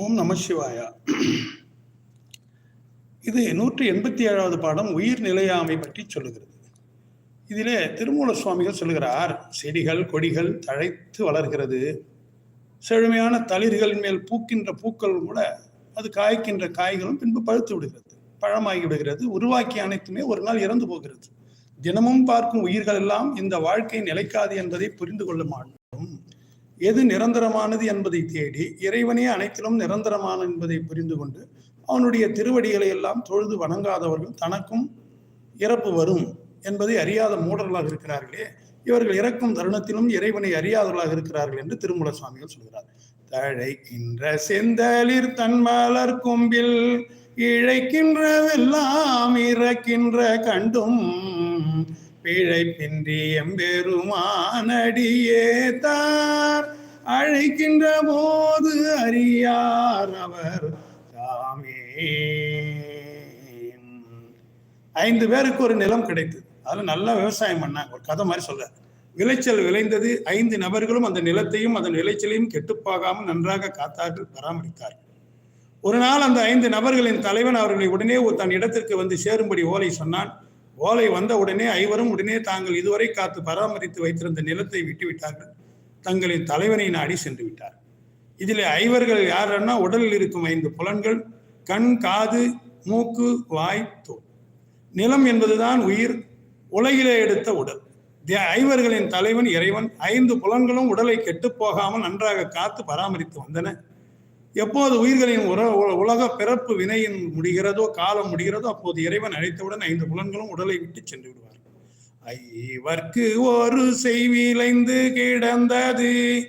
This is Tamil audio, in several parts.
ஓம் நம சிவாயா. இது நூற்றி எண்பத்தி ஏழாவது பாடம் உயிர் நிலையாமை பற்றி சொல்லுகிறது. இதிலே திருமூல சுவாமிகள் சொல்லுகிறார் செடிகள் கொடிகள் தழைத்து வளர்கிறது. செழுமையான தளிர்களின் மேல் பூக்கின்ற பூக்களும் கூட அது காய்க்கின்ற காய்களும் பின்பு பழுத்து விடுகிறது பழமாகி விடுகிறது உருவாக்கி அனைத்துமே ஒரு நாள் இறந்து போகிறது. தினமும் பார்க்கும் உயிர்கள் எல்லாம் இந்த வாழ்க்கை நிலைக்காது என்பதை புரிந்து கொள்ள மாட்டோம். எது நிரந்தரமானது என்பதை தேடி இறைவனே அனைத்திலும் நிரந்தரமான என்பதை புரிந்து கொண்டு அவனுடைய திருவடிகளை எல்லாம் தொழுது வணங்காதவர்கள் தனக்கும் இறப்பு வரும் என்பதை அறியாத மூடர்களாக இருக்கிறார்களே. இவர்கள் இறக்கும் தருணத்திலும் இறைவனை அறியாதவர்களாக இருக்கிறார்கள் என்று திருமூல சுவாமிகள் சொல்கிறார். தழைக்கின்ற செந்தளிர் தன்மலர் கொம்பில் இழைக்கின்றவெல்லாம் இறக்கின்ற கண்டும் பிழைப்பின்றி எம்பெருமானடியே தார். அழைக்கின்ற போது அறியார் அவர் தாமே ஐந்து பேருக்கு ஒரு நிலம் கிடைத்தது. அதில் நல்லா விவசாயம் பண்ணாங்க. ஒரு கதை மாதிரி சொல்ற விளைச்சல் விளைந்தது. ஐந்து நபர்களும் அந்த நிலத்தையும் அதன் விளைச்சலையும் கெட்டுப்பாகாமல் நன்றாக காத்தார்கள் பராமரித்தார்கள். ஒரு நாள் அந்த ஐந்து நபர்களின் தலைவன் அவர்களை உடனே தன் இடத்திற்கு வந்து சேரும்படி ஓலை சொன்னான். ஓலை வந்த உடனே ஐவரும் உடனே தாங்கள் இதுவரை காத்து பராமரித்து வைத்திருந்த நிலத்தை விட்டுவிட்டார்கள். தங்களின் தலைவனை நாடி சென்று விட்டார். இதில் ஐவர்கள் யாருன்னா உடலில் இருக்கும் ஐந்து புலன்கள் கண் காது மூக்கு வாய் தோல். நிலம் என்பதுதான் உயிர் உலகிலே எடுத்த உடல். ஐவர்களின் தலைவன் இறைவன். ஐந்து புலன்களும் உடலை கெட்டு போகாமல் நன்றாக காத்து பராமரித்து வந்தன. எப்போது உயிர்களின் உர உலக பிறப்பு வினையின் முடிகிறதோ காலம் முடிகிறதோ அப்போது இறைவன் அழைத்தவுடன் ஐந்து புலன்களும் உடலை விட்டு சென்று விடுவார் ஐவர்க்கு ஒரு செய்விலைந்து கிடந்தது.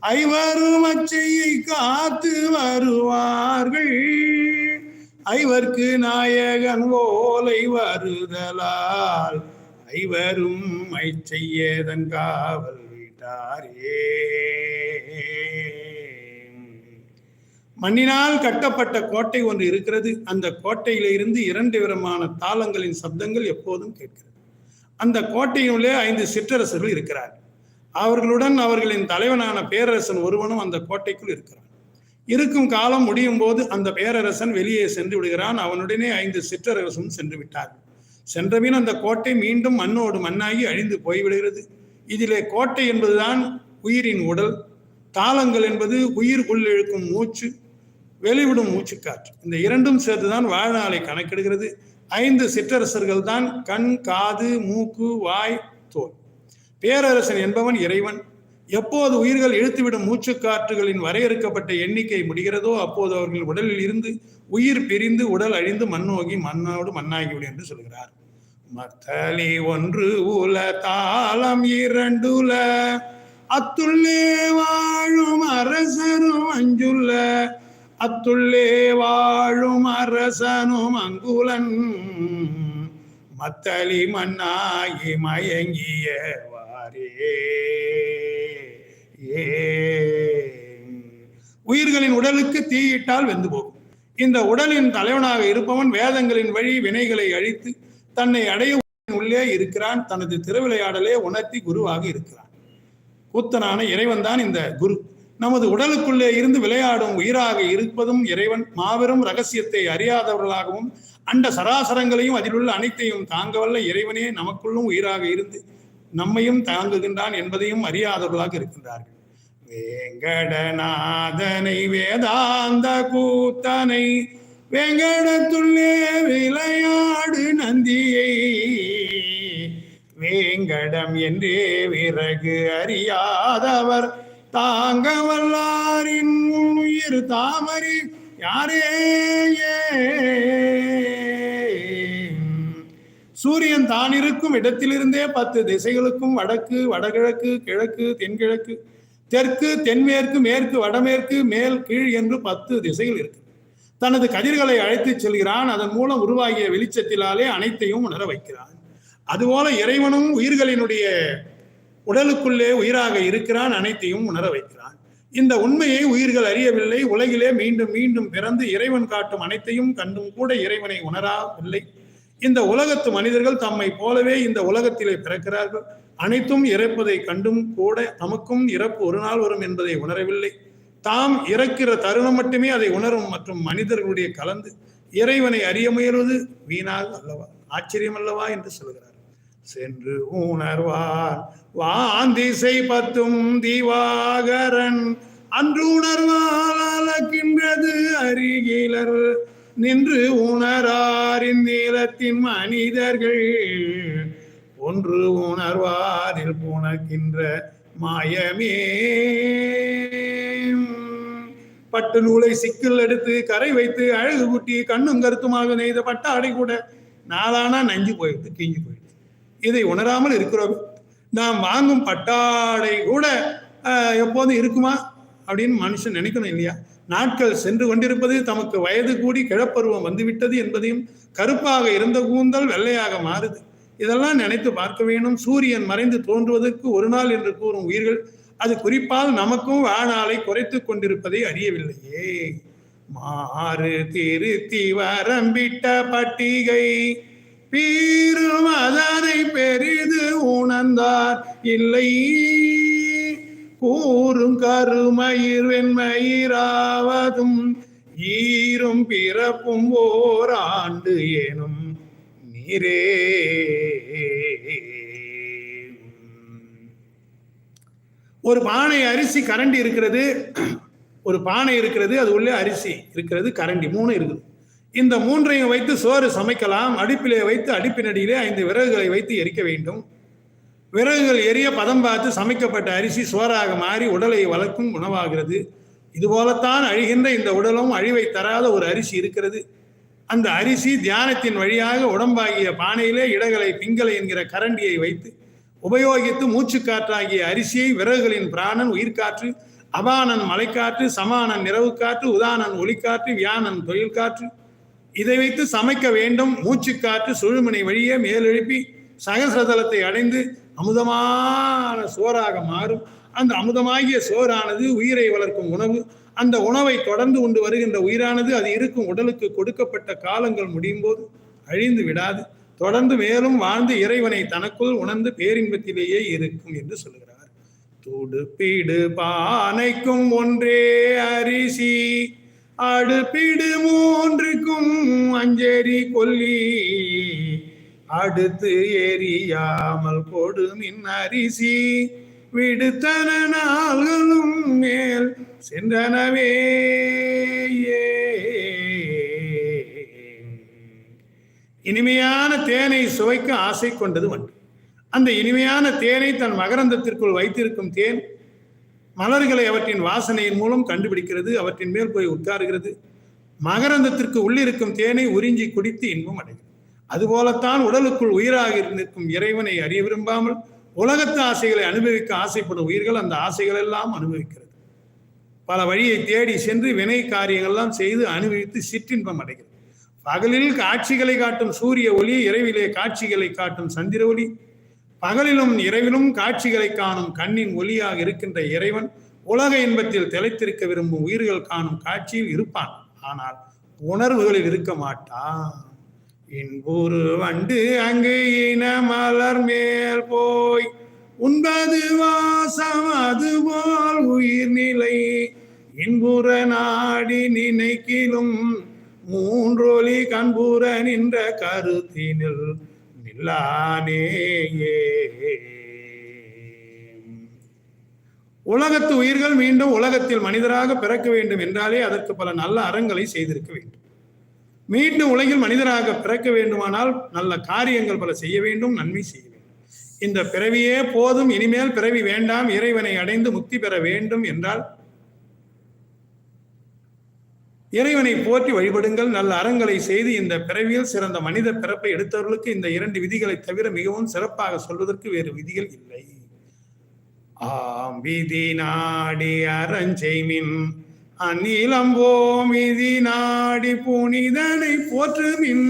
ஐவரும் அச்சையை காத்து வருவார்கள். ஐவர்க்கு நாயகன் ஓலை வருதலால் ஐவரும் ஐச்செய்யதன் காவல் விட்டாரே. மண்ணினால் கட்டப்பட்ட கோட்டை ஒன்று இருக்கிறது. அந்த கோட்டையிலிருந்து இரண்டு விதமான தாளங்களின் சப்தங்கள் எப்போதும் கேட்கிறது. அந்த கோட்டையினுள்ளே ஐந்து சிற்றரசர்கள் இருக்கிறார். அவர்களுடன் அவர்களின் தலைவனான பேரரசன் ஒருவனும் அந்த கோட்டைக்குள் இருக்கிறான். இருக்கும் காலம் முடியும் போது அந்த பேரரசன் வெளியே சென்று விடுகிறான். அவனுடனே ஐந்து சிற்றரசும் சென்று விட்டார்கள் சென்றபின் அந்த கோட்டை மீண்டும் மண்ணோடு மண்ணாகி அழிந்து போய்விடுகிறது. இதிலே கோட்டை என்பதுதான் உயிரின் உடல். தாளங்கள் என்பது உயிர் உள்ளிழுக்கும் மூச்சு. வெளிவிடும் மூச்சுக்காற்று. இந்த இரண்டும் சேர்த்துதான் வாழ்நாளை கணக்கெடுகிறது. ஐந்து சிற்றரசர்கள் தான் கண் காது மூக்கு வாய் தோல். பேரரசன் என்பவன் இறைவன். எப்போது உயிர்கள் இழுத்துவிடும் மூச்சுக்காற்றுகளின் வரையறுக்கப்பட்ட எண்ணிக்கை முடிகிறதோ அப்போது அவர்கள் உடலில் இருந்து உயிர் பிரிந்து உடல் அழிந்து மண்ணோகி மண்ணோடு மண்ணாகிவிடும் என்று சொல்கிறார். மத்தலி ஒன்று உல தாளம் இரண்டுல அத்துள்ளே வாழும் அரசரும் அஞ்சுள்ள. அத்துள்ளே வாழும் அரசனும் அங்குலன். மத்தளி மண்ணாகி ஏ. உயிர்களின் உடலுக்கு தீயிட்டால் வெந்து போகும். இந்த உடலின் தலைவனாக இருப்பவன் வேதங்களின் வழி வினைகளை அழித்து தன்னை அடைய உள்ளே இருக்கிறான். தனது திருவிளையாடலே உணர்த்தி குருவாக இருக்கிறான். கூத்தனான இறைவன் தான் இந்த குரு. நமது உடலுக்குள்ளே இருந்து விளையாடும் உயிராக இருப்பதும் இறைவன் மாபெரும் ரகசியத்தை அறியாதவர்களாகவும் அண்ட சராசரங்களையும் அதிலுள்ள அனைத்தையும் தாங்கவல்ல இறைவனே நமக்குள்ளும் உயிராக இருந்து நம்மையும் தாங்குகின்றான் என்பதையும் அறியாதவர்களாக இருக்கின்றார்கள். வேங்கடநாதனை வேதாந்த கூத்தனை வேங்கடத்துள்ளே விளையாடு நந்தியை. வேங்கடம் என்றே விறகு அறியாதவர் தாங்க வல்லாரின் உயிர் தாமரி யாரே சூரியன் தான் இருக்கும் இடத்திலிருந்தே பத்து திசைகளுக்கும் வடக்கு வடகிழக்கு கிழக்கு தென்கிழக்கு தெற்கு தென்மேற்கு மேற்கு வடமேற்கு மேல் கீழ் என்று பத்து திசைகள் இருக்கு. தனது கதிர்களை அழைத்து செல்கிறான். அதன் மூலம் உருவாகிய வெளிச்சத்திலாலே அனைத்தையும் உணர வைக்கிறான். அதுபோல இறைவனும் உயிர்களினுடைய உடலுக்குள்ளே உயிராக இருக்கிறான் அனைத்தையும் உணர வைக்கிறான். இந்த உண்மையை உயிர்கள் அறியவில்லை. உலகிலே மீண்டும் மீண்டும் பிறந்து இறைவன் காட்டும் அனைத்தையும் கண்டும் கூட இறைவனை உணராவில்லை. இந்த உலகத்து மனிதர்கள் தம்மை போலவே இந்த உலகத்திலே பிறக்கிறார்கள். அனைத்தும் இறப்பதை கண்டும் கூட நமக்கும் இறப்பு ஒரு நாள் வரும் என்பதை உணரவில்லை. தாம் இறக்கிற தருணம் மட்டுமே அதை உணரும் மற்றும் மனிதர்களுடைய கலந்து இறைவனை அறிய முயல்வது வீணாக அல்லவா? ஆச்சரியம் அல்லவா என்று சொல்கிறார். சென்று உணர்வார். வாந்திசை பத்தும் திவாகரன் அன்று உணர்வால் அளக்கின்றது அருகிலர். நின்று உணராரின் நீளத்தின் மனிதர்கள். ஒன்று உணர்வாரில் புணக்கின்ற மாயமே. பட்டு நூலை சிக்கல் எடுத்து கரை வைத்து அழகு குட்டி கண்ணும் கருத்துமாக நெய்த பட்டாடை கூட நாளானா நஞ்சு போயிடுது கிஞ்சி போயிடுது இதை உணராமல் இருக்கிறோம். நாம் வாங்கும் பட்டாடை கூட எப்போதும் இருக்குமா? அப்படின்னு மனுஷன் நினைக்கணும் இல்லையா? நாட்கள் சென்று கொண்டிருப்பது தமக்கு வயது கூடி கிழப்பருவம் வந்துவிட்டது என்பதையும் கருப்பாக இருந்த கூந்தல் வெள்ளையாக மாறுது. இதெல்லாம் நினைத்து பார்க்க வேண்டும் சூரியன் மறைந்து தோன்றுவதற்கு ஒரு நாள் என்று கூறும் உயிர்கள் அது குறிப்பால் நமக்கும் வாழ்நாளை குறைத்துக் கொண்டிருப்பதை அறியவில்லையே. மாறு திருத்தி வரம்பிட்ட பட்டிகை பீரும் அதனை இல்லை. கூறும் கருமயிர் வெண்மயிராவதும் ஈரும் பிறப்பும் ஓராண்டு எனும் நீரே. ஒரு பானை அரிசி கரண்டி இருக்கிறது. ஒரு பானை இருக்கிறது அது உள்ளே அரிசி இருக்கிறது கரண்டி மூணு இருக்குது. இந்த மூன்றையும் வைத்து சோறு சமைக்கலாம். அடுப்பிலே வைத்து அடுப்பின் அடியிலே ஐந்து விறகுகளை வைத்து எரிக்க வேண்டும். விறகுகள் எரிய பதம் பார்த்து சமைக்கப்பட்ட அரிசி சோறாக மாறி உடலை வளர்க்கும் உணவாகிறது. இதுபோலத்தான் அழிகின்ற இந்த உடலும் அழிவை தராத ஒரு அரிசி இருக்கிறது. அந்த அரிசி தியானத்தின் வழியாக உடம்பாகிய பானையிலே இடகளை பிங்களை என்கிற கரண்டியை வைத்து உபயோகித்து மூச்சுக்காற்றாகிய அரிசியை விறகுகளின் பிராணன் உயிர்காற்று அபானன் மலைக்காற்று சமானன் நிறவு காற்று உதானன் ஒளிக்காற்று வியானன் தொழில் காற்று இதை வைத்து சமைக்க வேண்டும். மூச்சுக்காற்று சுழுமனை வழியே மேலெழுப்பி சகசிரதலத்தை அடைந்து அமுதமான சோறாக மாறும். அந்த அமுதமாகிய சோறானது உயிரை வளர்க்கும் உணவு. அந்த உணவை தொடர்ந்து உண்டு வருகின்ற உயிரானது அது இருக்கும் உடலுக்கு கொடுக்கப்பட்ட காலங்கள் முடியும் போது அழிந்து விடாது. தொடர்ந்து மேலும் வாழ்ந்து இறைவனை தனக்குள் உணர்ந்து பேரின்பத்திலேயே இருக்கும் என்று சொல்கிறார் துடுப்பிடு பானைக்கும் ஒன்றே அரிசி. அடுப்பிடு மூன்றுக்கும் அஞ்சேரி கொல்லி. அடுத்து எரியாமல் கொடுமின் அரிசி. விடுத்தன நாள்களும் மேல் சென்றனவே. இனிமையான தேனை சுவைக்க ஆசை கொண்டது வண்டு அந்த இனிமையான தேனை தன் மகரந்தத்திற்குள் வைத்திருக்கும் தேன் மலர்களை அவற்றின் வாசனையின் மூலம் கண்டுபிடிக்கிறது அவற்றின் மேல் போய் உட்காருகிறது. மகரந்தத்திற்கு உள்ளிருக்கும் தேனை உறிஞ்சி குடித்து இன்பம் அடைகிறது. அதுபோலத்தான் உடலுக்குள் உயிராக நிற்கும் இறைவனை அறிய விரும்பாமல் உலகத்து ஆசைகளை அனுபவிக்க ஆசைப்படும் உயிர்கள் அந்த ஆசைகள் எல்லாம் அனுபவிக்கிறது. பல வழியை தேடி சென்று வினை காரியங்கள்லாம் செய்து அனுபவித்து சிற்றின்பம் அடைகிறது. பகலில் காட்சிகளை காட்டும் சூரிய ஒளி இரவிலே காட்சிகளை காட்டும் சந்திர ஒளி பகலிலும் இரவிலும் காட்சிகளை காணும் கண்ணின் ஒளியாக இருக்கின்ற இறைவன் உலக இன்பத்தில் திளைத்திருக்க விரும்பும் உயிர்கள் காணும் காட்சியில் இருப்பான். ஆனால் உணர்வுகளில் இருக்க மாட்டான். இன்புரு வண்டு அங்கு இன மலர் மேல் போய். உண்பது வாசம் அதுபோல் உயிர்நிலை இன்புற நாடி நினைக்கிலும் மூன்றொலி கண்புற நின்ற கருத்தினில் நில்லானேயே. உலகத்து உயிர்கள் மீண்டும் உலகத்தில் மனிதராக பிறக்க வேண்டும் என்றாலே அதற்கு பல நல்ல அறங்களை செய்திருக்க வேண்டும். மீண்டும் உலகில் மனிதராக பிறக்க வேண்டுமானால் நல்ல காரியங்கள் பல செய்ய வேண்டும் நன்மை செய்ய வேண்டும். இந்த பிறவியே போதும் இனிமேல் பிறவி வேண்டாம் இறைவனை அடைந்து முக்தி பெற வேண்டும் என்றால் இறைவனை போற்றி வழிபடுங்கள் நல்ல அறங்களை செய்து இந்த பிறவியில் சிறந்த மனித பிறப்பை எடுத்தவர்களுக்கு இந்த இரண்டு விதிகளை தவிர மிகவும் சிறப்பாக சொல்வதற்கு வேறு விதிகள் இல்லை. ஆம் விதி நாடி அறஞ்செய்மின் அந்நிலம்போம் விதி நாடி புனிதனை போற்றுவின்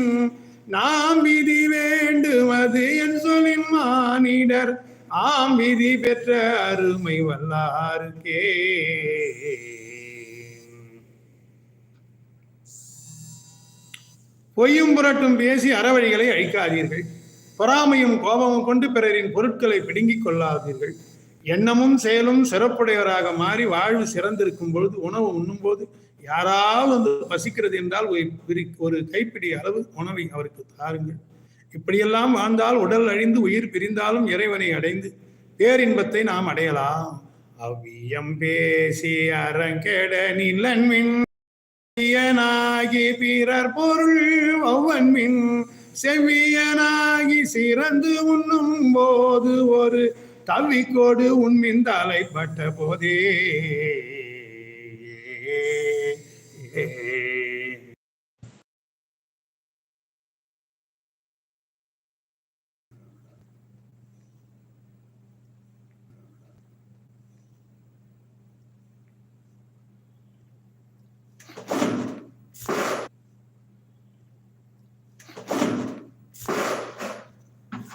நாம் விதி வேண்டுவது என் சொல்லின் மானிடர். ஆம் விதி பெற்ற அருமை வல்லாருக்கே பொய்யும் புரட்டும் பேசி அறவழிகளை அழிக்காதீர்கள். பொறாமையும் கோபமும் கொண்டு பிறரின் பொருட்களை பிடுங்கிக் கொள்ளாதீர்கள். எண்ணமும் செயலும் சிறப்புடையவராக மாறி வாழ்வு சிறந்திருக்கும் பொழுது உணவு உண்ணும்போது யாராவது வந்து பசிக்கிறது என்றால் ஒரு ஒரு கைப்பிடி அளவு உணவை அவருக்கு தாருங்கள். இப்படியெல்லாம் வாழ்ந்தால் உடல் அழிந்து உயிர் பிரிந்தாலும் இறைவனை அடைந்து பேரின்பத்தை நாம் அடையலாம். அவ்வியம் பேசி அறங்கெட நிலன்மின் பிறர் பொருள் ஒவ்வன்மின் செவ்வியனாகி சிறந்து உண்ணும் போது ஒரு தவிக்கோடு உண்மின் அலைப்பட்ட போதே.